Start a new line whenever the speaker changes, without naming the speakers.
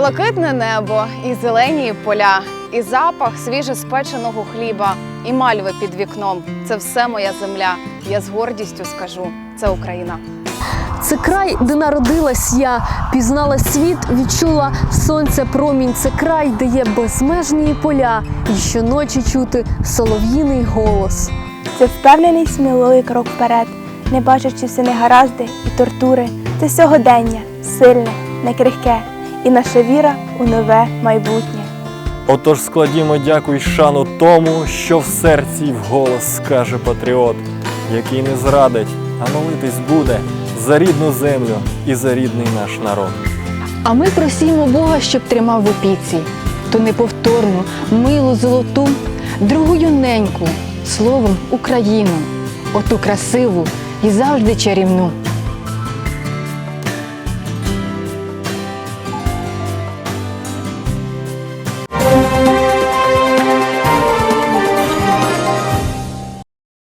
Блакитне небо, і зелені поля, і запах свіжеспеченого хліба, і мальви під вікном. Це все моя земля. Я з гордістю скажу, це Україна.
Це край, де народилась я, пізнала світ, відчула сонця промінь. Це край, де є безмежні поля, і щоночі чути солов'їний голос.
Це впевнений сміливий крок вперед, не бачачи всі негаразди і тортури. Це сьогодення, сильне, некрихке, і наша віра у нове майбутнє.
Отож складімо дяку й шану тому, що в серці й вголос скаже патріот, який не зрадить, а молитись буде за рідну землю і за рідний наш народ.
А ми просімо Бога, щоб тримав в опіці ту неповторну, милу золоту, другу юненьку, словом Україну, оту красиву і завжди чарівну.